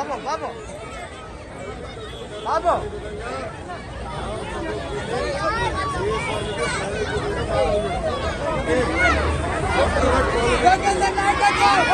Babu Babu Babu Go, go, go, go, go, go!